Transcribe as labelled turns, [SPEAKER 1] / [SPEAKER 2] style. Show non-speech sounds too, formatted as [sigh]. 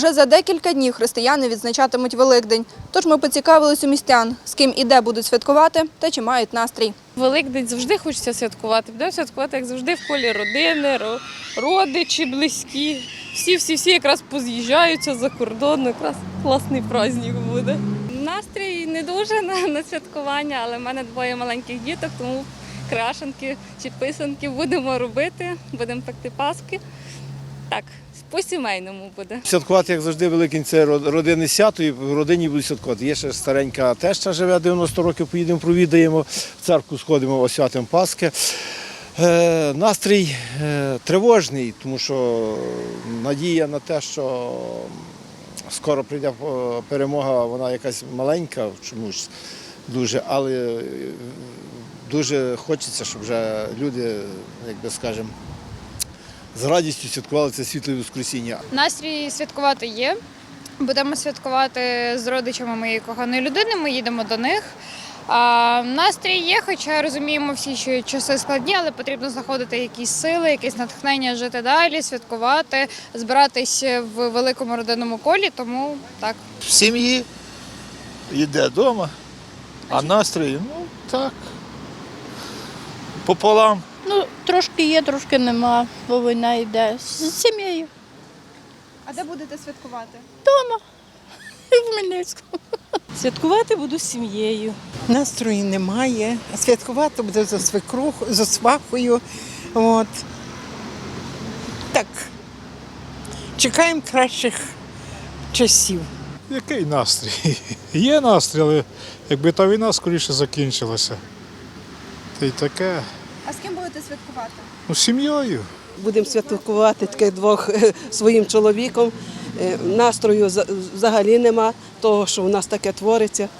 [SPEAKER 1] Уже за декілька днів християни відзначатимуть Великдень. Тож ми поцікавились у містян, з ким і де будуть святкувати та чи мають настрій.
[SPEAKER 2] Великдень завжди хочеться святкувати. Будемо святкувати, як завжди, в колі родини, родичі, близькі. Всі, всі, всі якраз поз'їжджаються за кордон. Якраз класний праздник буде.
[SPEAKER 3] Настрій не дуже на, на святкування, але в мене двоє маленьких діток, тому крашенки чи писанки будемо робити, будемо пекти паски. Так, по-сімейному буде.
[SPEAKER 4] Святкувати, як завжди, Великдень це ро- родинне свято, і в родині будуть святкувати. Є ще старенька теща живе 90 років, поїдемо, провідаємо, в церкву сходимо, освятимо Пасхи. Е, настрій е, тривожний, тому що надія на те, що скоро прийде е, перемога, вона якась маленька чомусь дуже, але дуже хочеться, щоб вже люди, як би скажемо, з радістю святкували це світле Воскресіння.
[SPEAKER 5] Настрій святкувати є. Будемо святкувати з родичами моєї коханої людини. Ми їдемо до них. А, настрій є, хоча розуміємо всі, що часи складні, але потрібно знаходити якісь сили, якесь натхнення жити далі, святкувати, збиратись в великому родинному колі. Тому так.
[SPEAKER 6] в сім'ї, йде вдома, а настрій, ну так. Пополам.
[SPEAKER 7] Трошки є, трошки нема, бо війна йде з сім'єю
[SPEAKER 1] А де будете святкувати? [laughs]
[SPEAKER 7] в Хмельницькому.
[SPEAKER 2] Святкувати буду з сім'єю.
[SPEAKER 8] Настрою немає. Святкувати буде за свекрух, за свахою. От. Так. Чекаємо кращих часів.
[SPEAKER 9] Який настрій? [laughs] Є настрій, але якби та війна скоріше закінчилася. Та й таке.
[SPEAKER 1] Будете святкувати?
[SPEAKER 9] Ну, з сім'єю.
[SPEAKER 10] Будемо святкувати таких двох е, своїм чоловіком. Е, Настрою за- взагалі нема того, що у нас таке твориться.